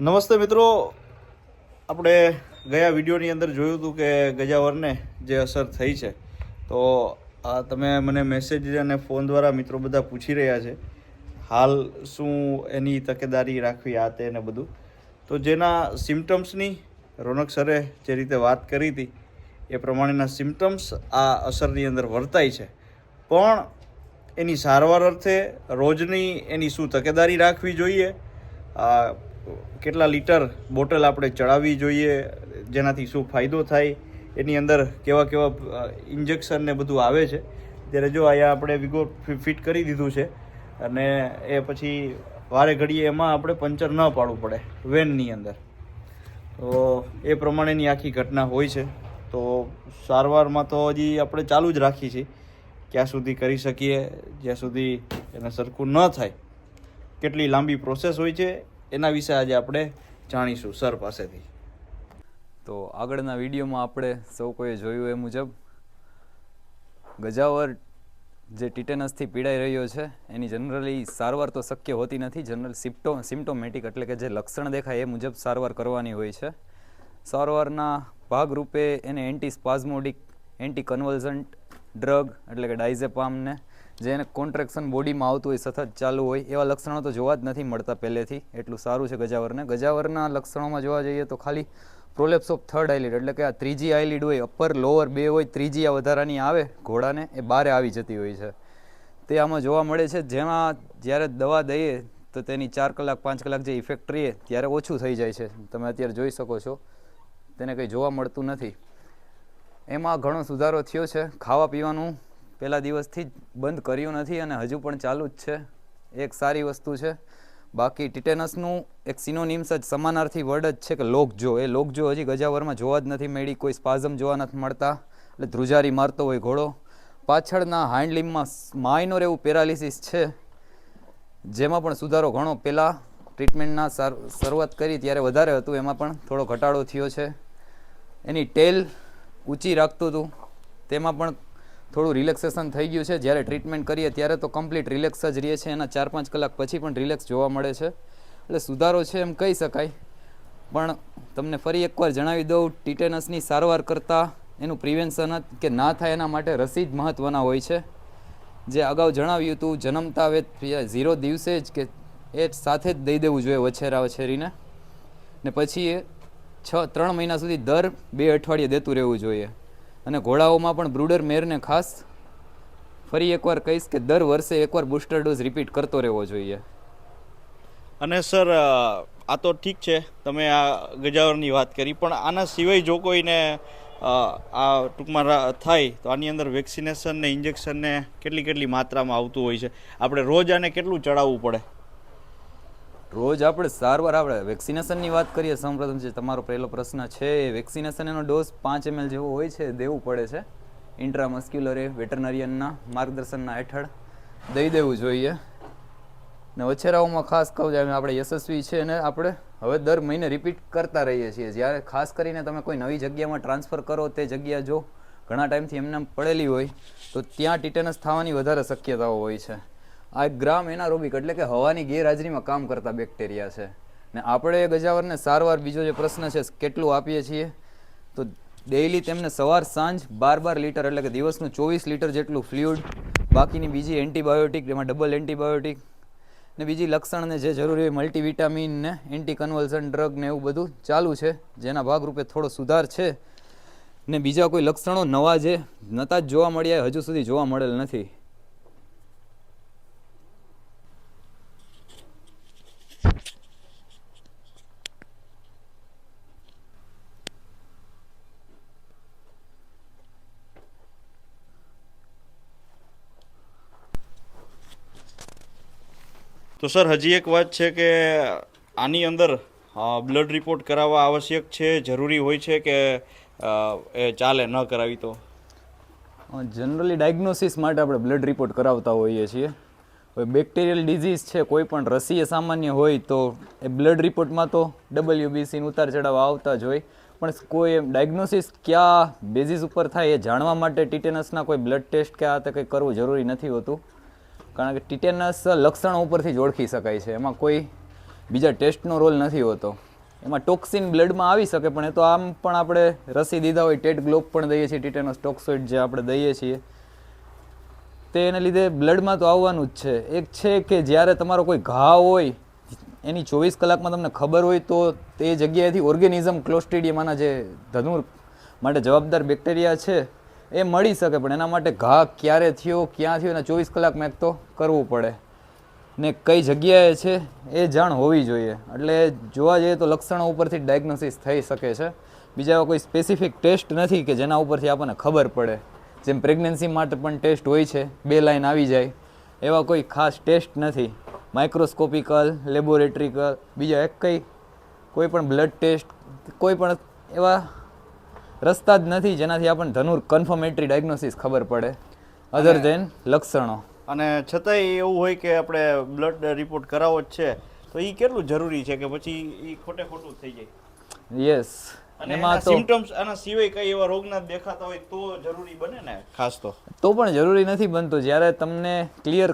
નમસ્તે મિત્રો. આપણે ગયા વિડીયોની અંદર જોયું હતું કે ગજાવરને જે અસર થઈ છે. તો આ તમે મને મેસેજ અને ફોન દ્વારા મિત્રો બધા પૂછી રહ્યા છે, હાલ શું એની તકેદારી રાખવી આ તે ને બધું. તો જેના સિમ્ટમ્સની રોનક સરે જે રીતે વાત કરી હતી, એ પ્રમાણેના સિમ્ટમ્સ આ અસરની અંદર વર્તાય છે. પણ એની સારવાર અર્થે રોજની એની શું તકેદારી રાખવી જોઈએ? કેટલા લીટર બોટલ આપણે ચડાવવી જોઈએ, જેનાથી શું ફાયદો થાય, એની અંદર કેવા કેવા ઇન્જેક્શન ને બધું આવે છે. ત્યારે જો અહીંયા આપણે વિગો ફિટ કરી દીધું છે, અને એ પછી વારે ઘડીએ એમાં આપણે પંચર ન પાડવું પડે વેનની અંદર. તો એ પ્રમાણેની આખી ઘટના હોય છે. તો સારવારમાં તો હજી આપણે ચાલુ જ રાખીએ છીએ ક્યાં સુધી કરી શકીએ, જ્યાં સુધી એને સરખું ન થાય. કેટલી લાંબી પ્રોસેસ હોય છે એના વિશે આજે આપણે જાણીશું સર પાસેથી. તો આગળના વિડીયોમાં આપણે સૌ કોઈએ જોયું એ મુજબ, ગજાવર જે ટીટેનસથી પીડાઈ રહ્યો છે, એની જનરલી સારવાર તો શક્ય હોતી નથી. જનરલ સિપ્ટો સિમ્ટોમેટિક એટલે કે જે લક્ષણ દેખાય એ મુજબ સારવાર કરવાની હોય છે. સારવારના ભાગરૂપે એને anti spasmodic anti convulsant drug એટલે કે ડાઇઝેપામને જે એને કોન્ટ્રેક્શન બોડીમાં આવતું હોય, સતત ચાલુ હોય, એવા લક્ષણો તો જોવા જ નથી મળતા પહેલેથી. એટલું સારું છે ગજાવરને. ગજાવરના લક્ષણોમાં જોવા જઈએ તો ખાલી પ્રોલેપ્સ ઓફ થર્ડ આઈલિડ એટલે કે આ ત્રીજી આઈલિડ હોય, અપર લોઅર બે હોય, ત્રીજી આ વધારાની આવે, ઘોડાને એ બારે આવી જતી હોય છે. તે આમાં જોવા મળે છે, જેમાં જ્યારે દવા દઈએ, તો તેની ચાર કલાક, પાંચ કલાક જે ઇફેક્ટ રહીએ ત્યારે ઓછું થઈ જાય છે. તમે અત્યારે જોઈ શકો છો, તેને કંઈ જોવા મળતું નથી. એમાં ઘણો સુધારો થયો છે. ખાવા પીવાનું પહેલા દિવસથી જ બંધ કર્યું નથી અને હજુ પણ ચાલુ જ છે. એક સારી વસ્તુ છે. બાકી ટીટેનસનું એક સિનોનિમ્સ જ સમાનાર્થી વર્ડ જ છે કે લોકજો. એ લોકજો હજી ગજાવરમાં જોવા જ નથી મળી, કોઈ સ્પાઝમ જોવા નથી મળતા. એટલે ધ્રુજારી મારતો હોય ઘોડો. પાછળના હાઇન્ડલિમમાં માઇનોર એવું પેરાલિસિસ છે. જેમાં પણ સુધારો ઘણો પહેલાં ટ્રીટમેન્ટના શરૂઆત કરી, ત્યારે વધારે હતું. એમાં પણ થોડો ઘટાડો થયો છે. એની ટેલ ઊંચી રાખતું હતું. તેમાં પણ થોડું રિલેક્સેશન થઈ ગયું છે. જ્યારે ટ્રીટમેન્ટ કરીએ ત્યારે તો કમ્પ્લીટ રિલેક્સ જ રહે છે એના ચાર પાંચ કલાક પછી પણ રિલેક્સ જોવા મળે છે. એટલે સુધારો છે એમ કહી શકાય. પણ તમને ફરી એકવાર જણાવી દઉં ટીટેનસની સારવાર કરતાં એનું પ્રિવેન્શન કે ના થાય એના માટે રસી જ મહત્ત્વના હોય છે. જે અગાઉ જણાવ્યું હતું જન્મતા વેત ઝીરો દિવસે જ કે એ સાથે જ દઈ દેવું જોઈએ વછેરા વછેરીને. ને પછી એ છ, ત્રણ મહિના સુધી દર બે અઠવાડિયે દેતું રહેવું જોઈએ. અને ઘોડાઓમાં પણ બ્રુડર મેરને ખાસ ફરી એકવાર કહીશ કે દર વર્ષે એકવાર બુસ્ટર ડોઝ રિપીટ કરતો રહેવો જોઈએ. અને સર આ તો ઠીક છે, તમે આ ગજાવરની વાત કરી, પણ આના સિવાય જો કોઈને આ ટૂંકમાં થાય, તો આની અંદર વેક્સિનેશન ને ઇન્જેક્શનને કેટલી કેટલી માત્રામાં આવતું હોય છે. આપણે રોજ આને કેટલું ચડાવવું પડે? રોજ આપણે સારવાર આપણે વેક્સિનેશનની વાત કરીએ સૌપ્રથમ જે તમારો પહેલો પ્રશ્ન છે, એ વેક્સિનેશન એનો ડોઝ પાંચ એમએલ જેવો હોય છે, દેવું પડે છે. ઇન્ટ્રામસ્ક્યુલરે વેટરનરિયનના માર્ગદર્શનના હેઠળ દઈ દેવું જોઈએ. ને વછેરાઓમાં ખાસ કહું જાય આપણે યશસ્વી છે અને આપણે હવે દર મહિને રિપીટ કરતા રહીએ છીએ. જ્યારે ખાસ કરીને તમે કોઈ નવી જગ્યામાં ટ્રાન્સફર કરો, તે જગ્યા જો ઘણા ટાઈમથી એમને પડેલી હોય, તો ત્યાં ટીટેનસ થવાની વધારે શક્યતાઓ હોય છે. આ ગ્રામ એનારોબિક એટલે કે હવાની ગેરહાજરીમાં કામ કરતા બેક્ટેરિયા છે. ને આપણે ગજાવરને સારવાર બીજો જે પ્રશ્ન છે, કેટલું આપીએ છીએ? તો ડેઈલી તેમને સવાર, સાંજ બાર બાર લીટર એટલે કે દિવસનું ચોવીસ લીટર જેટલું ફ્લુઇડ બાકીની બીજી એન્ટીબાયોટિક એમાં ડબલ એન્ટીબાયોટિક ને બીજી લક્ષણને જે જરૂરી હોય મલ્ટીવિટામિન ને એન્ટી કન્વલ્સન ડ્રગ ને એવું બધું ચાલુ છે, જેના ભાગરૂપે થોડો સુધાર છે. ને બીજા કોઈ લક્ષણો નવા જે નતા જ જોવા મળ્યા, હજુ સુધી જોવા મળેલ નથી. તો સર, હજી એક વાત છે કે આની અંદર બ્લડ રિપોર્ટ કરાવવા આવશ્યક છે, જરૂરી હોય છે કે એ ચાલે ન કરાવી તો? જનરલી ડાયગ્નોસિસ માટે આપણે બ્લડ રિપોર્ટ કરાવતા હોઈએ છીએ. હવે બેક્ટેરિયલ ડિઝીઝ છે, કોઈ પણ રસીય સામાન્ય હોય તો એ બ્લડ રિપોર્ટમાં તો ડબલ્યુબીસીનું ઉતાર ચઢાવ આવતા જ હોય. પણ કોઈ ડાયગ્નોસિસ કયા બેઝિસ ઉપર થાય એ જાણવા માટે ટીટેનસના કોઈ બ્લડ ટેસ્ટ કે આ તે કંઈ કરવું જરૂરી નથી હોતું. કારણ કે ટીટેનસ લક્ષણો ઉપરથી જ ઓળખી શકાય છે. એમાં કોઈ બીજા ટેસ્ટનો રોલ નથી હોતો. એમાં ટોક્સિન બ્લડમાં આવી શકે, પણ એ તો આમ પણ આપણે રસી દીધા હોય, ટેટ ગ્લોબ પણ દઈએ છીએ, ટીટેનસ ટોક્સોઇડ જે આપણે દઈએ છીએ. તે એને લીધે બ્લડમાં તો આવવાનું જ છે. એક છે કે જ્યારે તમારો કોઈ ઘા હોય, એની ચોવીસ કલાકમાં તમને ખબર હોય, તો તે જગ્યાએથી ઓર્ગેનિઝમ ક્લોસ્ટ્રીડિયમાના જે ધનુર માટે જવાબદાર બેક્ટેરિયા છે એ મળી શકે, પણ એના માટે ઘા ક્યારે થયો, ક્યાં થયો, એના ચોવીસ કલાકમાં એક તો કરવું પડે. ને કઈ જગ્યાએ છે, એ જાણ હોવી જોઈએ. એટલે જોવા જઈએ તો લક્ષણો ઉપરથી ડાયગ્નોસિસ થઈ શકે છે. બીજા એવા કોઈ સ્પેસિફિક ટેસ્ટ નથી કે જેના ઉપરથી આપણને ખબર પડે. જેમ પ્રેગ્નન્સી માટે પણ ટેસ્ટ હોય છે, બે લાઈન આવી જાય. એવા કોઈ ખાસ ટેસ્ટ નથી. માઇક્રોસ્કોપિકલ લેબોરેટરીકલ બીજા એક કંઈ, કોઈ પણ બ્લડ ટેસ્ટ કોઈ પણ એવા રસ્તા જ નથી જેનાથી આપણને ધનુર કન્ફર્મેટરી ડાયગ્નોસિસ ખબર પડે. અધર ધેન લક્ષણો. અને છતાંય એવું હોય કે આપણે બ્લડ રિપોર્ટ કરાવવો જ છે તો એ કેટલું જરૂરી છે કે પછી એ ખોટે ખોટું થઈ જાય? યસ અને એમાં તો સિમ્ટમ્સ આના સિવાય કઈ એવા રોગના દેખાતા હોય તો જરૂરી બને ને ખાસ તો? તો પણ જરૂરી નથી બનતું. જ્યારે તમને ક્લિયર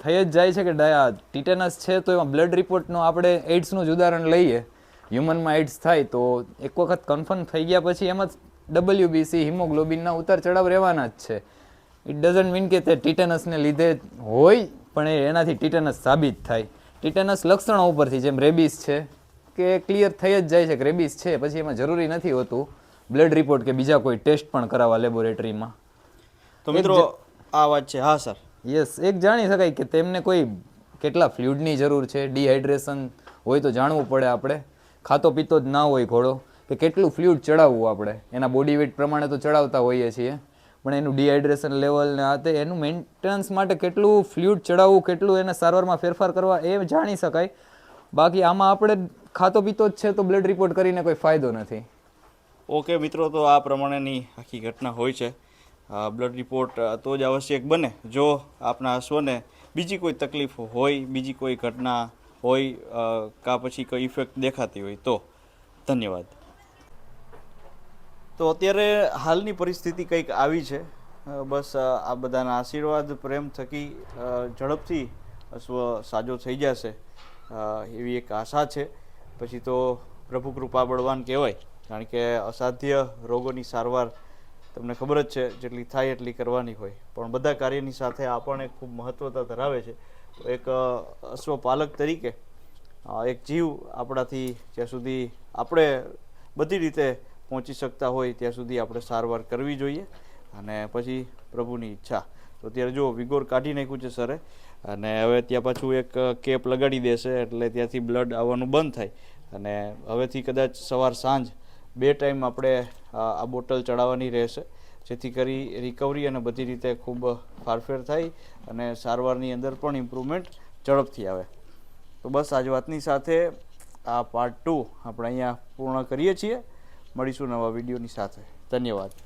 થઈ જ જાય છે કે ડાયા ટીટેનસ છે તો એમાં બ્લડ રિપોર્ટનું આપણે એઇડ્સનું જ ઉદાહરણ લઈએ. હ્યુમનમાં એડ્સ થાય તો એક વખત કન્ફર્મ થઈ ગયા પછી એમાં ડબલ્યુબીસી હિમોગ્લોબિનના ઉતાર ચડાવ રહેવાના જ છે. ઇટ ડઝન્ટ મીન કે તે ટીટેનસને લીધે હોય પણ એનાથી ટીટેનસ સાબિત થાય. ટીટેનસ લક્ષણો ઉપરથી જેમ રેબીસ છે કે ક્લિયર થઈ જ જાય છે કે રેબીસ છે પછી એમાં જરૂરી નથી હોતું. બ્લડ રિપોર્ટ કે બીજા કોઈ ટેસ્ટ પણ કરાવવા લેબોરેટરીમાં તો મિત્રો આ વાત છે. હા સર. યસ એક જાણી શકાય કે તેમને કોઈ કેટલા ફ્લુઇડની જરૂર છે ડિહાઇડ્રેશન હોય તો જાણવું પડે આપણે. ખાતો પીતો જ ના હોય ઘોડો. કે કેટલું ફ્લ્યુડ ચડાવવું આપણે? એના બોડી વેઇટ પ્રમાણે તો ચડાવતા હોઈએ છીએ. પણ એનું ડિહાઇડ્રેશન લેવલ ને આ તે, એનું મેન્ટેનન્સ માટે કેટલું ફ્લ્યુડ ચડાવવું, કેટલું એને સારવારમાં ફેરફાર કરવા એ જાણી શકાય. બાકી આમાં આપણે ખાતો પીતો જ છે તો બ્લડ રિપોર્ટ કરીને કોઈ ફાયદો નથી. ઓકે મિત્રો, તો આ પ્રમાણેની આખી ઘટના હોય છે. બ્લડ રિપોર્ટ તો જ આવશ્યક બને. જો આપના અશ્વને બીજી કોઈ તકલીફ હોય, બીજી કોઈ ઘટના હોય કા પછી કોઈ ઇફેક્ટ દેખાતી હોય તો. ધન્યવાદ. તો અત્યારે હાલની પરિસ્થિતિ કંઈક આવી છે. બસ આ બધાના આશીર્વાદ, પ્રેમ થકી ઝડપથી અશ્વ સાજો થઈ જશે. એવી એક આશા છે. પછી તો પ્રભુ કૃપા બળવાન કહેવાય. કારણ કે અસાધ્ય રોગોની સારવાર તમને ખબર જ છે, જેટલી થાય એટલી કરવાની હોય. પણ બધા કાર્યની સાથે આ પણ એક ખૂબ મહત્વતા ધરાવે છે. એક અશ્વપાલક તરીકે એક જીવ આપણાથી જ્યાં સુધી આપણે બધી રીતે પહોંચી શકતા હોય ત્યાં સુધી આપણે સારવાર કરવી જોઈએ અને પછી પ્રભુની ઈચ્છા. તો ત્યારે જો વિગોર કાઢી નાખ્યું છે સરે અને હવે ત્યાં પાછું એક કેપ લગાડી દેશે એટલે ત્યાંથી બ્લડ આવવાનું બંધ થાય. અને હવેથી કદાચ સવાર સાંજ બે ટાઈમ આપણે આ બોટલ ચડાવવાની રહેશે. જેથી કરી રિકવરી અને બધી રીતે ખૂબ ફારફેર થાય અને સારવારની અંદર પણ ઇમ્પ્રુવમેન્ટ ઝડપથી આવે. તો બસ આજ વાતની સાથે આ પાર્ટ ટુ આપણે અહીંયા પૂર્ણ કરીએ છીએ. મળીશું નવા વિડીયોની સાથે. ધન્યવાદ.